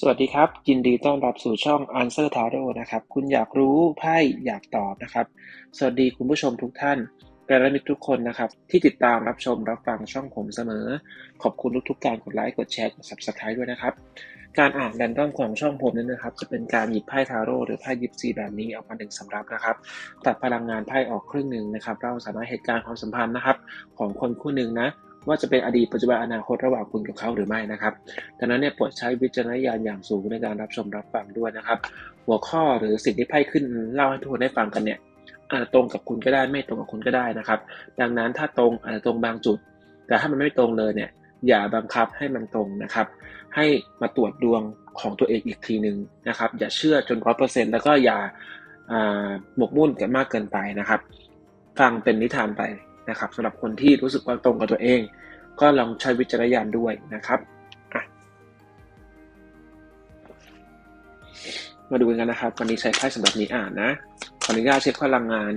สวัสดีครับยินดีต้อนรับสู่ช่อง Answer Tarot นะครับ คุณอยากรู้ไพ่อยากตอบนะครับ สวัสดีคุณผู้ชมทุกท่านและมิตรทุกคนนะครับ ที่ติดตามรับชมรับฟังช่องผมเสมอ ขอบคุณทุกๆการกดไลค์กดแชร์กด Subscribe ด้วยนะครับ การอ่านแรนดอมของช่องผมนั้นนะครับ จะเป็นการหยิบไพ่ทาโร่หรือไพ่ยิปซีแบบนี้ออกมาหนึ่งสำรับนะครับตัดพลังงานไพ่ออกครึ่งหนึ่งนะครับ เราสามารถเหตุการณ์ความสัมพันธ์นะครับ ของคนคู่หนึ่งนะ ว่าจะเป็นอดีตปัจจุบันอนาคตระหว่างคุณกับเขาหรือไม่นะครับดังนั้นเนี่ยโปรดใช้วิจารณญาณอย่างสูงในการรับชมรับฟังด้วยนะครับ หัวข้อหรือสิ่งที่ไพ่ขึ้นเล่าให้ทุกคนได้ฟังกันเนี่ยอาจจะตรงกับคุณก็ได้ไม่ตรงกับคุณก็ได้นะครับ ดังนั้นถ้าตรงอาจจะตรงบางจุด แต่ถ้ามันไม่ตรงเลยเนี่ยอย่าบังคับให้มันตรงนะครับ ให้มาตรวจดวงของตัวเองอีกทีหนึ่งนะครับ อย่าเชื่อจนร้อยเปอร์เซ็นต์แล้วก็อย่าหมกมุ่นกันมากเกินไปนะครับ ฟังเป็นนิทานไป นะครับสำหรับคนที่รู้สึกว่าตรงกับตัวเอง ก็ลองใช้วิจารณญาณด้วยนะครับมาดูกันนะครับ วันนี้ใช้ไพ่สำหรับนี้อ่านนะขออนุญาตเช็คพลังงาน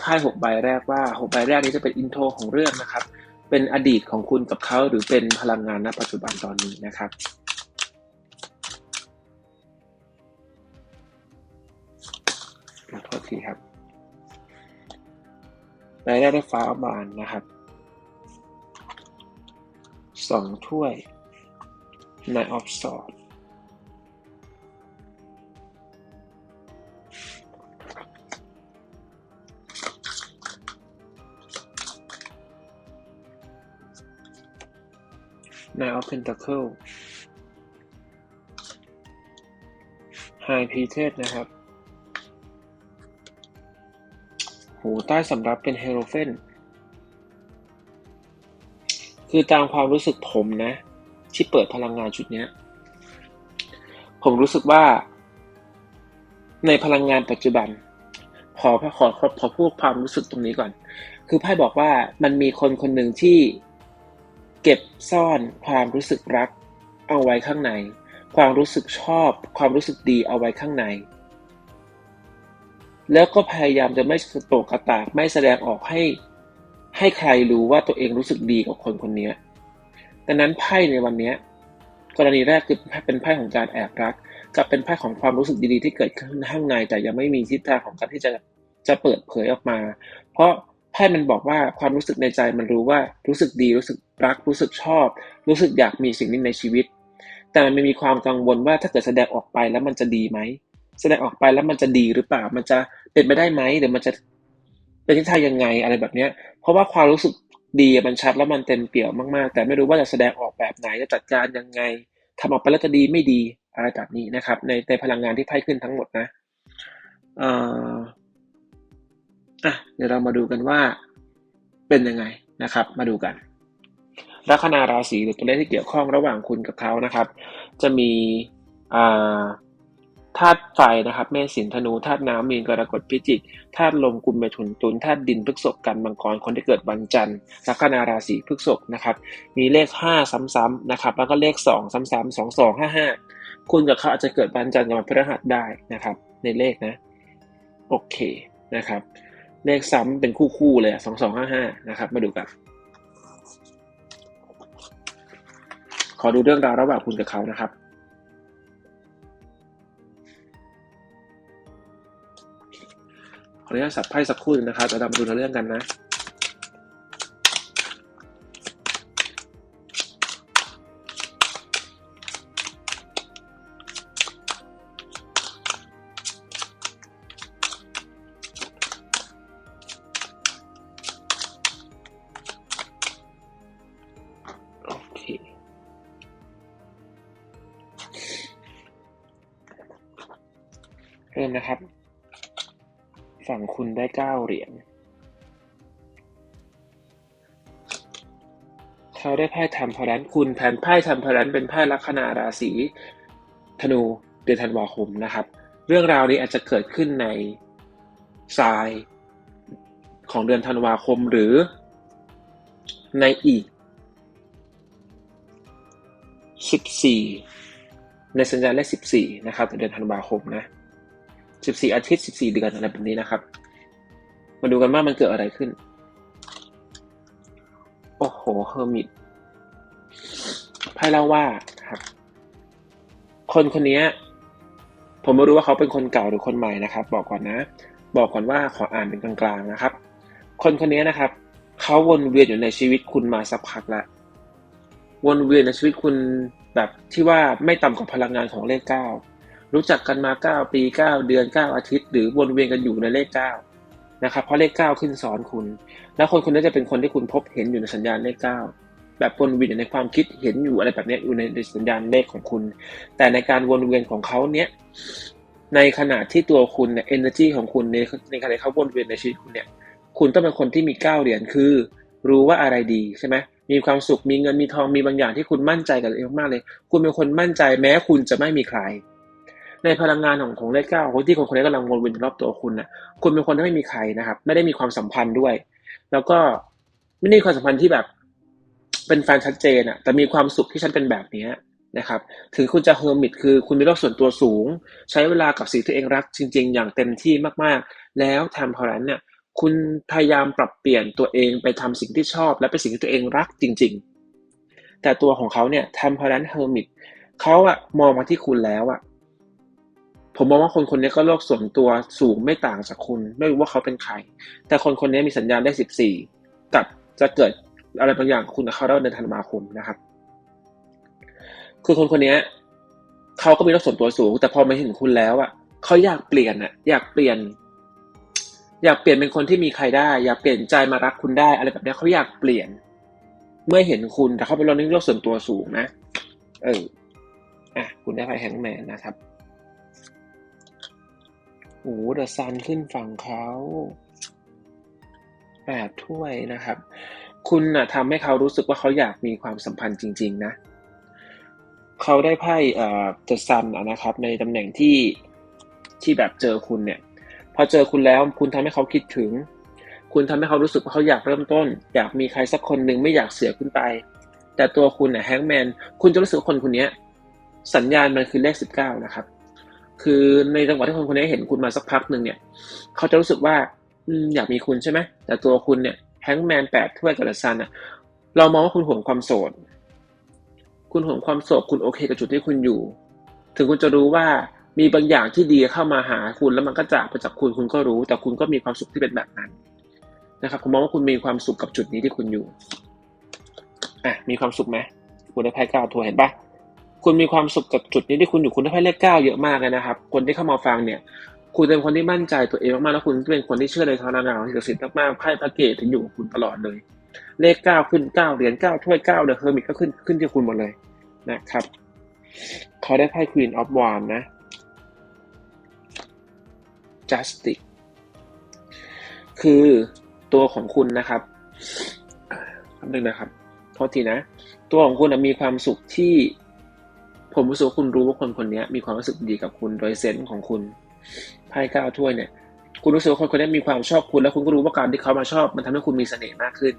ไพ่หกใบแรกว่าหกใบแรกนี้จะเป็นอินโทรของเรื่องนะครับ เป็นอดีตของคุณกับเขาหรือเป็นพลังงานณปัจจุบันตอนนี้นะครับขอโทษทีครับ รายได้ได้ฟ้าบานนะครับสองถ้วยนายออฟซอดนายออฟเพนตาเคิลไฮพีเทสนะครับ หูใต้สำรับเป็นเฮโรเฟน คือตามความรู้สึกผมนะ ที่เปิดพลังงานชุดนี้ ผมรู้สึกว่า ในพลังงานปัจจุบัน ขอขอขอขอพูดความรู้สึกตรงนี้ก่อน คือไพ่บอกว่ามันมีคนคนหนึ่งที่เก็บซ่อนความรู้สึกรักเอาไว้ข้างใน ความรู้สึกชอบ ความรู้สึกดีเอาไว้ข้างใน แล้วก็พยายามจะไม่กระโตกกระตากไม่แสดงออกให้ ให้ใครรู้ว่าตัวเองรู้สึกดีกับคนคนนี้ดังนั้นไพ่ในวันนี้กรณีแรกคือเป็นไพ่ของการแอบรัก กับเป็นไพ่ของความรู้สึกดีๆ ที่เกิดขึ้นข้างในแต่ยังไม่มีทิศทางของการที่จะจะเปิดเผยออกมา เพราะไพ่มันบอกว่าความรู้สึกในใจมันรู้ว่ารู้สึกดีรู้สึกรักรู้สึกชอบ รู้สึกอยากมีสิ่งนี้ในชีวิต แต่มันไม่มีความกังวลว่าถ้าเกิดแสดงออกไปแล้วมันจะดีไหม แสดงออกไปแล้วมันจะดีหรือเปล่า มันจะเป็นไปได้ไหมหรือมันจะเป็นทิศทางยังไงอะไรแบบเนี้ย เพราะว่าความรู้สึกดีมันชัดแล้วมันเต็มเปี่ยวมากๆ แต่ไม่รู้ว่าจะแสดงออกแบบไหนจะจัดการยังไงทำออกไปแล้วจะดีไม่ดีอะไรแบบนี้นะครับ ในในพลังงานที่ไพ่ขึ้นทั้งหมดนะอ่าอะเดี๋ยวเรามาดูกันว่าเป็นยังไงนะครับ มาดูกันลัคนาราศีหรือตัวเลขที่เกี่ยวข้องระหว่างคุณกับเขานะครับ จะมีอ่า ธาตุไฟนะครับ เมษสินธนูธาตุน้ำมีนกรกฎพิจิกธาตุลมกุมเมถุนตุลธาตุดินพฤกษกกันมังกรคนที่เกิดวันจันทร์ลัคนาราศีพฤกษกนะครับ มีเลขห้าซ้ำๆนะครับ แล้วก็เลขสองซ้ำๆสองสองห้าห้าคุณกับเขาอาจจะเกิดวันจันทร์กับวันพฤหัสได้นะครับ ในเลขนะโอเคนะครับ เลขซ้ำเป็นคู่ๆเลยสองสองห้าห้านะครับ มาดูกัน ขอดูเรื่องราวระหว่างคุณกับเขานะครับ ออนุญาตสับไพ่สักครู่นะครับจะดำดูเรื่องกันนะโอเคเริ่มนะครับ ฝั่งคุณได้เก้าเหรียญเขาได้ไพ่ทำพลันคุณแทนไพ่ทำพลันเป็นไพ่ลัคนาราศีธนูเดือนธันวาคมนะครับ เรื่องราวนี้อาจจะเกิดขึ้นในทรายของเดือนธันวาคมหรือในอีก 14 ในสัญญาณเลข14 นะครับเดือนธันวาคมนะ 14 อาทิตย์ 14 เดือนอะไรแบบนี้นะครับ มาดูกันว่ามันเกิดอะไรขึ้น โอ้โหเฮอร์มิตไพ่เล่าว่าครับ คนคนนี้ผมไม่รู้ว่าเขาเป็นคนเก่าหรือคนใหม่นะครับ บอกก่อนนะ บอกก่อนว่าขออ่านเป็นกลางๆนะครับ คนคนนี้นะครับเขาวนเวียนอยู่ในชีวิตคุณมาสักพักล้ววนเวียนในชีวิตคุณแบบที่ว่าไม่ต่ำกว่าพลังงานของเลขเก้า รู้จักกันมาเก้าปีเก้าเดือนเก้าอาทิตย์ หรือวนเวียนกันอยู่ในเลขเก้านะครับ เพราะเลขเก้าขึ้นซ้อนคุณ แล้วคนคนนี้จะเป็นคนที่คุณพบเห็นอยู่ในสัญญาณเลขเก้าแบบวนเวียนในความคิดเห็นอยู่อะไรแบบนี้อยู่ในสัญญาณเลขของคุณ แต่ในการวนเวียนของเขาเนี้ยในขณะที่ตัวคุณเนี่ย energy ของคุณในในขณะที่เขาวนเวียนในชีวิตคุณเนี่ย คุณต้องเป็นคนที่มีเก้าเหรียญคือ รู้ว่าอะไรดีใช่ไหมมีความสุขมีเงินมีทองมีบางอย่างที่คุณมั่นใจกับตัวเองมากเลย คุณเป็นคนมั่นใจแม้คุณจะไม่มีใคร ในพลังงานของของเลขเก้าคนที่คนคนนี้กำลังวนเวียนรอบตัวคุณน่ะ คุณเป็นคนที่ไม่มีใครนะครับ ไม่ได้มีความสัมพันธ์ด้วย แล้วก็ไม่ได้มีความสัมพันธ์ที่แบบ เป็นแฟนชัดเจนอะแต่มีความสุขที่ฉันเป็นแบบนี้นะครับ ถึงคุณจะเฮอร์มิตคือคุณมีโลกส่วนตัวสูง ใช้เวลากับสิ่งที่เองรักจริง ๆ อย่างเต็มที่มากๆ แล้วทำพอนั้นเนี่ยคุณพยายามปรับเปลี่ยนตัวเองไปทำสิ่งที่ชอบ และเป็นสิ่งที่ตัวเองรักจริง ๆ แต่ตัวของเขาเนี่ยทำพอนั้นเฮอร์มิตเขาอะมองมาที่คุณแล้วอะ ผมมองว่าคนคนนี้ก็โลกส่วนตัวสูงไม่ต่างจากคุณ ไม่รู้ว่าเขาเป็นใคร แต่คนคนนี้มีสัญญาณได้สิบสี่กับจะเกิดอะไรบางอย่างคุณกับเขาได้ในธันวาคมนะครับ คือคนคนนี้เขาก็มีโลกส่วนตัวสูง แต่พอมาเห็นคุณแล้วอะเขาอยากเปลี่ยนอะอยากเปลี่ยน อยากเปลี่ยนเป็นคนที่มีใครได้ อยากเปลี่ยนใจมารักคุณได้ อะไรแบบนี้เขาอยากเปลี่ยน เมื่อเห็นคุณแต่เขาเป็นโลกส่วนตัวสูงนะ เอออะคุณได้ไพ่แฮงแมนนะครับ โอ้เดอะซันขึ้นฝั่งเขาแปดถ้วยนะครับ คุณนะทำให้เขารู้สึกว่าเขาอยากมีความสัมพันธ์จริง ๆ นะ เขาได้ไพ่เอ่อเดอะซันนะครับ ในตำแหน่งที่ที่แบบเจอคุณเนี่ย พอเจอคุณแล้วคุณทำให้เขาคิดถึง คุณทำให้เขารู้สึกว่าเขาอยากเริ่มต้น อยากมีใครสักคนหนึ่งไม่อยากเสียขึ้นไป แต่ตัวคุณเนี่ยแฮงแมนคุณจะรู้สึกคนคนนี้สัญญาณมันคือเลขสิบเก้านะครับ คือในจังหวะที่คนคนนี้เห็นคุณมาสักพักหนึ่งเนี่ย เขาจะรู้สึกว่าอยากมีคุณใช่ไหมแต่ตัวคุณเนี่ยแฮงแมนแปดถ้วยกับเดซันอะเรามองว่าคุณห่วงความโสด คุณห่วงความโสดคุณโอเคกับจุดที่คุณอยู่ ถึงคุณจะรู้ว่ามีบางอย่างที่ดีเข้ามาหาคุณแล้วมันก็จากไปจากคุณคุณก็รู้ แต่คุณก็มีความสุขที่เป็นแบบนั้นนะครับผมมองว่าคุณมีความสุขกับจุดนี้ที่คุณอยู่อะมีความสุขไหมคุณได้ไพ่เก้าทัวเห็นปะ คุณมีความสุขกับจุดนี้ที่คุณอยู่คุณได้ไพ่เลขเก้าเยอะมากเลยนะครับ คนที่เข้ามาฟังเนี่ย คุณเป็นคนที่มั่นใจตัวเองมากๆแล้วคุณเป็นคนที่เชื่อในทางนางของศิลสิทธิ์มากๆไพ่พระเกตถึงอยู่กับคุณตลอดเลย เลขเก้าขึ้นเก้าเหรียญเก้าถ้วยเก้าเดอะเฮอร์มิตก็ขึ้นขึ้นที่คุณหมดเลยนะครับเขาได้ไพ่ Queen of Wands นะ Justice คือตัวของคุณนะครับคำหนึ่งนะครับโทษทีนะ ตัวของคุณมีความสุขที่ ผมรู้สึกว่าคุณรู้ว่าคนคนนี้มีความรู้สึกดีกับคุณโดยเซนส์ของคุณไพ่เก้าถ้วยเนี่ย คุณรู้สึกว่าคนคนนี้มีความชอบคุณ แล้วคุณก็รู้ว่าการที่เขามาชอบ มันทำให้คุณมีเสน่ห์มากขึ้น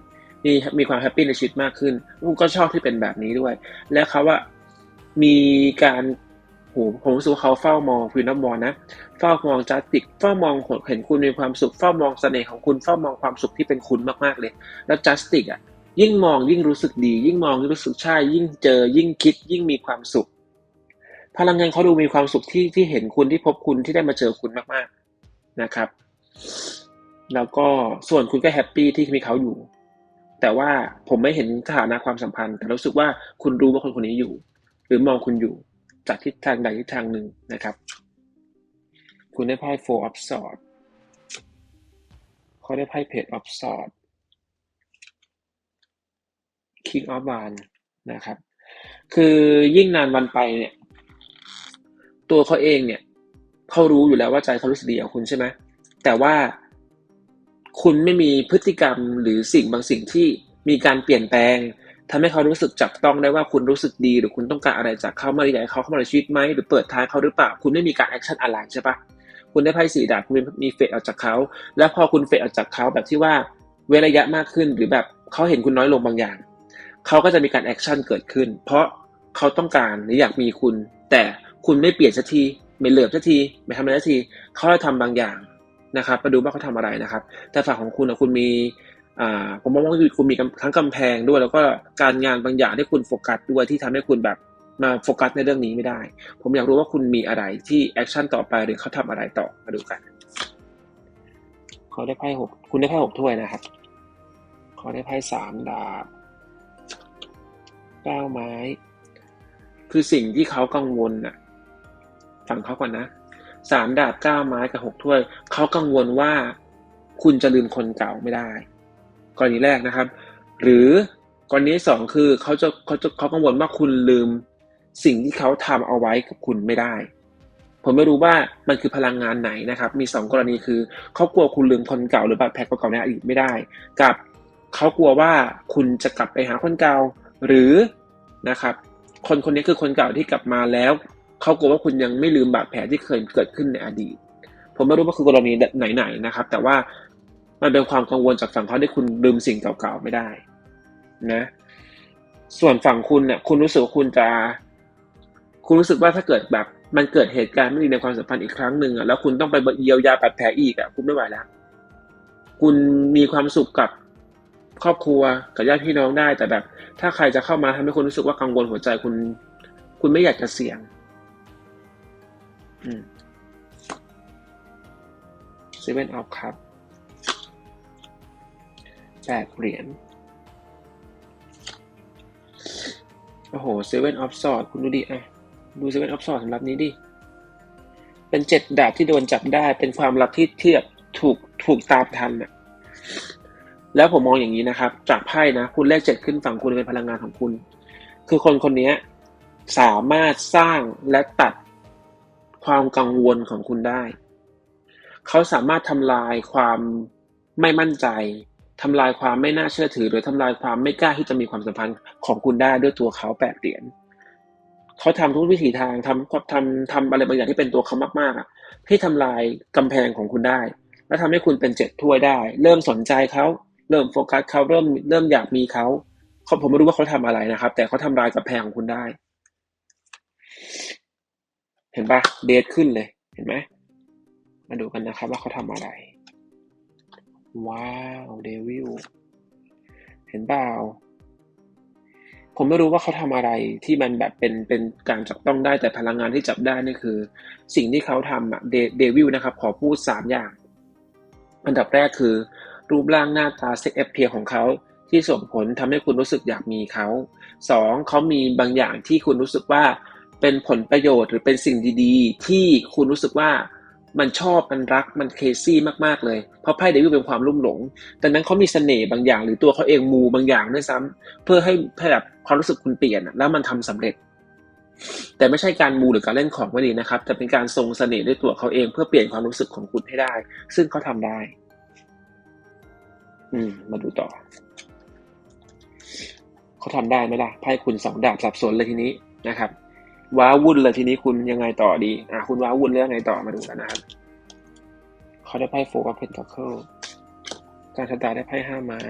มีมีความแฮปปี้ในชีวิตมากขึ้นคุณก็ชอบที่เป็นแบบนี้ด้วย และเขาว่ามีการโหผมรู้สึกเขาเฝ้ามองฟินับบอลนะ เฝ้ามองจัสติก เฝ้ามองเห็นคุณมีความสุข เฝ้ามองเสน่ห์ของคุณ เฝ้ามองความสุขที่เป็นคุณมากๆเลย แล้วจัสติกอะ ยิ่งมองยิ่งรู้สึกดี ยิ่งมองยิ่งรู้สึกใช่ ยิ่งเจอ ยิ่งคิด ยิ่งมีความสุข พลังงานเขาดูมีความสุขที่ที่เห็นคุณที่พบคุณที่ได้มาเจอคุณมากๆนะครับ แล้วก็ส่วนคุณก็แฮปปี้ที่มีเขาอยู่ แต่ว่าผมไม่เห็นสถานะความสัมพันธ์ แต่รู้สึกว่าคุณรู้ว่าคนคนนี้อยู่ หรือมองคุณอยู่จากทิศทางใดทิศทางหนึ่งนะครับ คุณได้ไพ่ four of swords เขาได้ไพ่ page of swords king of wands นะครับ คือยิ่งนานวันไปเนี่ย ตัวเขาเองเนี่ยเขารู้อยู่แล้วว่าใจเขารู้สึกดีกับคุณใช่ไหมแต่ว่าคุณไม่มีพฤติกรรมหรือสิ่งบางสิ่งที่มีการเปลี่ยนแปลงทำให้เขารู้สึกจับต้องได้ว่าคุณรู้สึกดีหรือคุณต้องการอะไรจากเขามาอยากให้เขาเข้ามาในชีวิตไหมหรือเปิดทางเขาหรือเปล่าคุณไม่มีการแอคชั่นอะไรใช่ปะคุณได้ไพ่สีดาบคุณมีเฟดออกจากเขาแล้วพอคุณเฟดออกจากเขาแบบที่ว่าเวลระยะมากขึ้นหรือแบบเขาเห็นคุณน้อยลงบางอย่างเขาก็จะมีการแอคชั่นเกิดขึ้น เพราะเขาต้องการหรืออยากมีคุณ แต่ คุณไม่เปลี่ยนสักทีไม่เหลือบสักทีไม่ทำอะไรสักทีเขาจะทำบางอย่างนะครับมาดูว่าเขาทำอะไรนะครับ แต่ฝั่งของคุณนะคุณมีผมมองว่าคุณมีทั้งกำแพงด้วย แล้วก็การงานบางอย่างที่คุณโฟกัสด้วยที่ทำให้คุณแบบมาโฟกัสในเรื่องนี้ไม่ได้ ผมอยากรู้ว่าคุณมีอะไรที่แอคชั่นต่อไปหรือเขาทำอะไรต่อมาดูกันเขาได้ไพ่หกคุณได้ไพ่หกถ้วยนะครับเขาได้ไพ่สามดาบเก้าไม้ คือสิ่งที่เขากังวลน่ะ ฟังเขาก่อนนะสามดาบเก้าไม้กับหกถ้วยเขากังวลว่าคุณจะลืมคนเก่าไม่ได้ กรณีแรกนะครับ หรือกรณีสองคือเขาจะเขาจะเขากังวลว่าคุณลืมสิ่งที่เขาทำเอาไว้กับคุณไม่ได้ ผมไม่รู้ว่ามันคือพลังงานไหนนะครับ มีสองกรณีคือเขากลัวคุณลืมคนเก่าหรือบาดแผลเก่าๆในอดีตไม่ได้ กับเขากลัวว่าคุณจะกลับไปหาคนเก่า หรือนะครับ คนคนนี้คือคนเก่าที่กลับมาแล้ว เขากลัวว่าคุณยังไม่ลืมบาดแผลที่เคยเกิดขึ้นในอดีต ผมไม่รู้ว่าคือกรณีไหนๆนะครับ แต่ว่ามันเป็นความกังวลจากฝั่งเขาที่คุณลืมสิ่งเก่าๆไม่ได้นะ ส่วนฝั่งคุณเนี่ยคุณรู้สึกว่าคุณจะ คุณรู้สึกว่าถ้าเกิดแบบมันเกิดเหตุการณ์ไม่ดีในความสัมพันธ์อีกครั้งหนึ่งอะแล้วคุณต้องไปเยียวยาบาดแผลอีกอะคุณไม่ไหวแล้วคุณมีความสุขกับครอบครัวกับญาติพี่น้องได้ แต่แบบ ถ้าใครจะเข้ามาทำให้คุณรู้สึกว่ากังวลหัวใจคุณ คุณไม่อยากจะเสี่ยง เซเว่นออฟครับแปดเหรียญ โอ้โหเซเว่นออฟสอดคุณดูดิอะ ดูเซเว่นออฟสอดสำหรับนี้ดิ เป็นเจ็ดดาบที่โดนจับได้ เป็นความลับที่เทียบถูกถูกตามทันอะแล้วผมมองอย่างนี้นะครับ จากไพ่นะ คุณเลขเจ็ดขึ้นฝั่งคุณเป็นพลังงานของคุณ คือคนคนนี้สามารถสร้างและตัด ความกังวลของคุณได้ เขาสามารถทำลายความไม่มั่นใจทำลายความไม่น่าเชื่อถือ หรือทำลายความไม่กล้าที่จะมีความสัมพันธ์ของคุณได้ด้วยตัวเขาแปดเหรียญเขาทำทุกวิถีทางทำทำทำอะไรบางอย่างที่เป็นตัวเขามากๆอะที่ทำลายกำแพงของคุณได้ และทำให้คุณเป็นเจ็ดถ้วยได้ เริ่มสนใจเขาเริ่มโฟกัสเขาเริ่มเริ่มอยากมีเขาเขาผมไม่รู้ว่าเขาทำอะไรนะครับ แต่เขาทำลายกำแพงของคุณได้ เห็นปะเดทขึ้นเลย เห็นไหม มาดูกันนะครับว่าเขาทำอะไร ว้าวเดวิลเห็นเปล่า ผมไม่รู้ว่าเขาทำอะไรที่มันแบบเป็นเป็นการจับต้องได้แต่พลังงานที่จับได้นี่คือ สิ่งที่เขาทำอะเดวิลนะครับ ขอพูดสามอย่าง อันดับแรกคือ รูปร่างหน้าตาเซ็กแอปเพียของเขาที่ส่งผลทำให้คุณรู้สึกอยากมีเขาสองเขามีบางอย่างที่คุณรู้สึกว่า เป็นผลประโยชน์หรือเป็นสิ่งดีๆ ที่คุณรู้สึกว่ามันชอบมันรักมันเคซี่มากๆเลย เพราะไพ่เดวิลเป็นความลุ่มหลงดังนั้นเขามีเสน่ห์บางอย่าง หรือตัวเขาเองมูบางอย่างด้วยซ้ำเพื่อให้แบบความรู้สึกคุณเปลี่ยนแล้วมันทำสำเร็จ แต่ไม่ใช่การมูหรือการเล่นของไม่ดีนะครับ แต่เป็นการทรงเสน่ห์ด้วยตัวเขาเองเพื่อเปลี่ยนความรู้สึกของคุณให้ได้ ซึ่งเขาทำได้ อืม มาดูต่อ เขาทำได้ไหมล่ะไพ่คุณสองดาบสับสนเลยทีนี้นะครับ ว้าวุ่นเลยทีนี้คุณยังไงต่อดี อะคุณว้าวุ่นเรื่องไงต่อมาดูกันนะครับเขาได้ไพ่โฟกัสเพนทัคเคิลการชะตาได้ไพ่ห้าไม้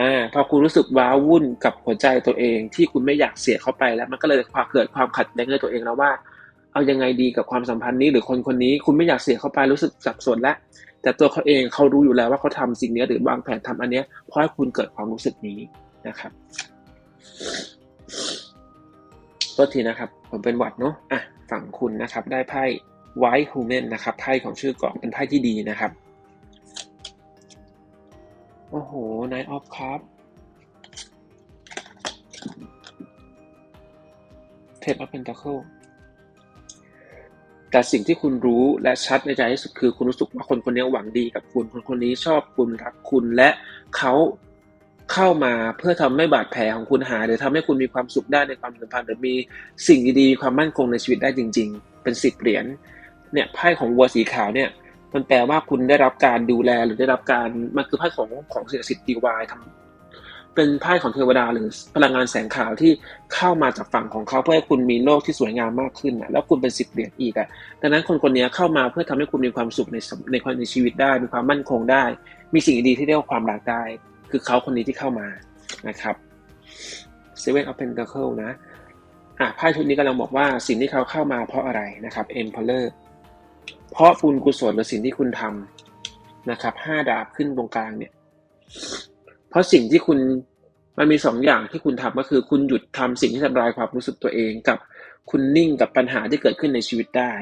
อ่า พอคุณรู้สึกว้าวุ่นกับหัวใจตัวเอง ที่คุณไม่อยากเสียเข้าไปแล้ว มันก็เลยพาเกิดความขัดแย้งในตัวเองแล้วว่า เอายังไงดีกับความสัมพันธ์นี้ หรือคนคนนี้คุณไม่อยากเสียเข้าไปรู้สึกสับสนแล้วแต่ตัวเขาเองเขารู้อยู่แล้วว่าเขาทำสิ่งนี้หรือวางแผนทำอันเนี้ยเพราะให้คุณเกิดความรู้สึกนี้นะครับ ตัวทีนะครับ ผมเป็นหวัดเนาะอะฝั่งคุณนะครับ ได้ไพ่ไวท์ฮูแมนนะครับไพ่ของชื่อกล่องเป็นไพ่ที่ดีนะครับ โอ้โหไนท์ออฟครับเทปออฟเพนทัคเคิลแต่สิ่งที่คุณรู้และชัดในใจที่สุดคือคุณรู้สึกว่าคนคนนี้หวังดีกับคุณ คนคนนี้ชอบคุณรักคุณและเขา เข้ามาเพื่อทำให้บาดแผลของคุณหาย หรือทำให้คุณมีความสุขได้ในความสัมพันธ์หรือมีสิ่งดีๆความมั่นคงในชีวิตได้จริง ๆ เป็นสิบเหรียญเนี่ยไพ่ของวัวสีขาวเนี่ยมันแปลว่าคุณได้รับการดูแลหรือได้รับการมันคือไพ่ของของสิ่งศักดิ์สิทธิ์ดีวายทำเป็นไพ่ของเทวดาหรือพลังงานแสงขาวที่เข้ามาจากฝั่งของเขาเพื่อให้คุณมีโลกที่สวยงามมากขึ้นนะแล้วคุณเป็นสิบเหรียญอีกอะดังนั้นคนคนนี้เข้ามาเพื่อทำให้คุณมีความสุขในในความในชีวิตได้ มีความมั่นคงได้ มีสิ่งดีที่เรียกว่าความรักได้ คือเขาคนนี้ที่เข้ามานะครับ Seven of Pentacles นะอะไพ่ชุดนี้กำลังบอกว่าสิ่งที่เขาเข้ามาเพราะอะไรนะครับ Emperor เพราะบุญกุศลหรือสิ่งที่คุณทำนะครับห้าดาบขึ้นตรงกลางเนี่ย เพราะสิ่งที่คุณมันมีสองอย่างที่คุณทำก็คือ คุณหยุดทำสิ่งที่ทำลายความรู้สึกตัวเองกับคุณนิ่งกับปัญหาที่เกิดขึ้นในชีวิตได้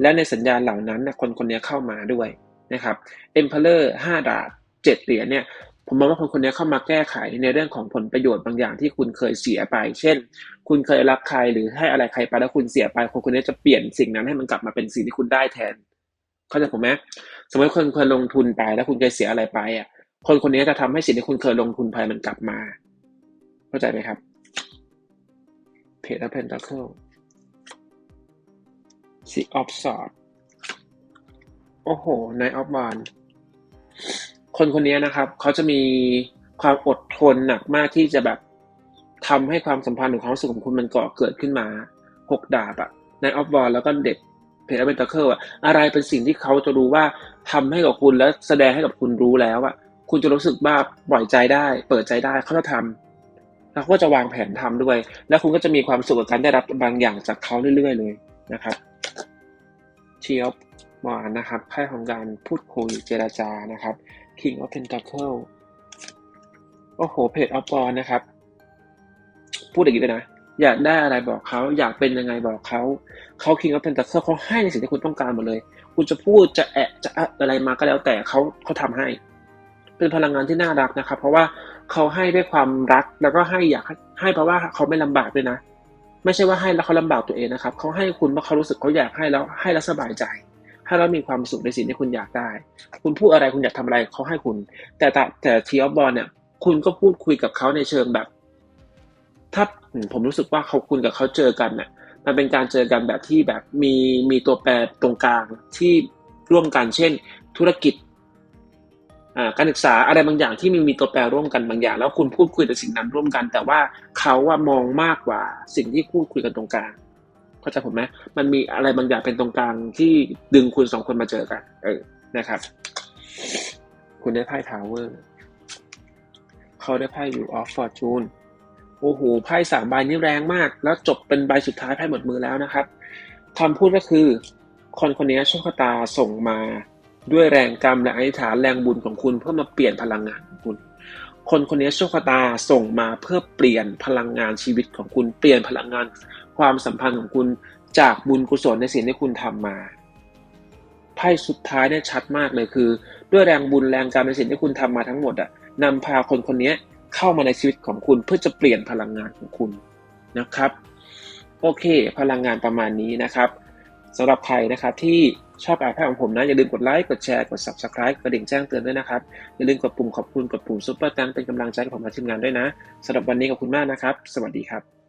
และในสัญญาณเหล่านั้นนะคนคนนี้เข้ามาด้วยนะครับ Emperor 5ดาบ7เหรียญเนี่ย ผมมองว่าคนคนนี้เข้ามาแก้ไขในเรื่องของผลประโยชน์บางอย่างที่คุณเคยเสียไป เช่น คุณเคยรักใครหรือให้อะไรใครไปแล้วคุณเสียไป คนคนนี้จะเปลี่ยนสิ่งนั้นให้มันกลับมาเป็นสิ่งที่คุณได้แทน เข้าใจผมไหมสมมติคนเคยลงทุนไปแล้วคุณเคยเสียอะไรไปอะ คนคนนี้จะทำให้สิ่งที่คุณเคยลงทุนไปมันกลับมา เข้าใจไหมครับเพจ Pentacle Six of Swords โอ้โห Knight of Wands คนคนนี้นะครับเขาจะมีความอดทนหนักมากที่จะแบบทำให้ความสัมพันธ์หรือความรู้สึกของคุณมันก่อเกิดขึ้นมาหกดาบอะในออฟบอลแล้วก็เด็กเพจเบนตาเคิลอะอะไรเป็นสิ่งที่เขาจะรู้ว่าทำให้กับคุณและแสดงให้กับคุณรู้แล้วอะคุณจะรู้สึกว่าปล่อยใจได้ เปิดใจได้เขาจะทำแล้วเขาก็จะวางแผนทำด้วย แล้วคุณก็จะมีความสุขกับการได้รับบางอย่างจากเขาเรื่อยๆ เลยนะครับเชียบวานนะครับไพ่ของการพูดคุยเจราจานะครับ King of Pentacle โอ้โห เพจออฟบอนะครับ พูดอย่างนี้เลยนะ อยากได้อะไรบอกเขา อยากเป็นยังไงบอกเขา เขา King of Pentacle เขาให้ในสิ่งที่คุณต้องการหมดเลย คุณจะพูดจะแอะจะอะไรมาก็แล้วแต่เขาเขาทำให้ เป็นพลังงานที่น่ารักนะครับ เพราะว่าเขาให้ด้วยความรัก แล้วก็ให้อยากให้เพราะว่าเขาไม่ลำบากด้วยนะ ไม่ใช่ว่าให้แล้วเขาลำบากตัวเองนะครับ เขาให้คุณเพราะเขารู้สึกเขาอยากให้แล้วให้แล้วสบายใจ ให้แล้วมีความสุขในสิ่งที่คุณอยากได้ คุณพูดอะไรคุณอยากทำอะไรเขาให้คุณ แต่แต่แต่ทีออฟบอลเนี่ย คุณก็พูดคุยกับเขาในเชิงแบบ ถ้าผมรู้สึกว่าเขาคุณกับเขาเจอกันน่ะมันเป็นการเจอกันแบบที่แบบมีมีตัวแปรตรงกลางที่ร่วมกันเช่น ธุรกิจอ่าการศึกษาอะไรบางอย่างที่มีมีตัวแปรร่วมกันบางอย่าง แล้วคุณพูดคุยแต่สิ่งนั้นร่วมกัน แต่ว่าเขาว่ามองมากกว่าสิ่งที่พูดคุยกันตรงกลาง เข้าใจผมไหมมันมีอะไรบางอย่างเป็นตรงกลางที่ดึงคุณสองคนมาเจอกัน เออนะครับ คุณได้ไพ่ทาวเวอร์เขาได้ไพ่ Wheel of Fortune โอ้โหไพ่สามใบนี้แรงมาก แล้วจบเป็นใบสุดท้ายไพ่หมดมือแล้วนะครับคำพูดก็คือ คนคนนี้โชคชะตาส่งมาด้วยแรงกรรมและอธิษฐานแรงบุญของคุณเพื่อมาเปลี่ยนพลังงาน คนคนนี้โชคตาส่งมาเพื่อเปลี่ยนพลังงานชีวิตของคุณเปลี่ยนพลังงานความสัมพันธ์ของคุณจากบุญกุศลในสิ่งที่คุณทำมาไพ่สุดท้ายเนี่ยชัดมากเลยคือ ด้วยแรงบุญแรงกรรมในสิ่งที่คุณทำมาทั้งหมดอะนำพาคนคนนี้เข้ามาในชีวิตของคุณเพื่อจะเปลี่ยนพลังงานของคุณนะครับ โอเค พลังงานประมาณนี้นะครับสำหรับใครนะครับที่ ชอบอ่านแพ่ของผมนะ อย่าลืมกดไลค์ กดแชร์ กด subscribe กระดิ่งแจ้งเตือนด้วยนะครับ อย่าลืมกดปุ่มขอบคุณ กดปุ่มซุปเปอร์ตังเป็นกำลังใจให้ผมและทีมงานด้วยนะสำหรับวันนี้ขอบคุณมากนะครับ สวัสดีครับ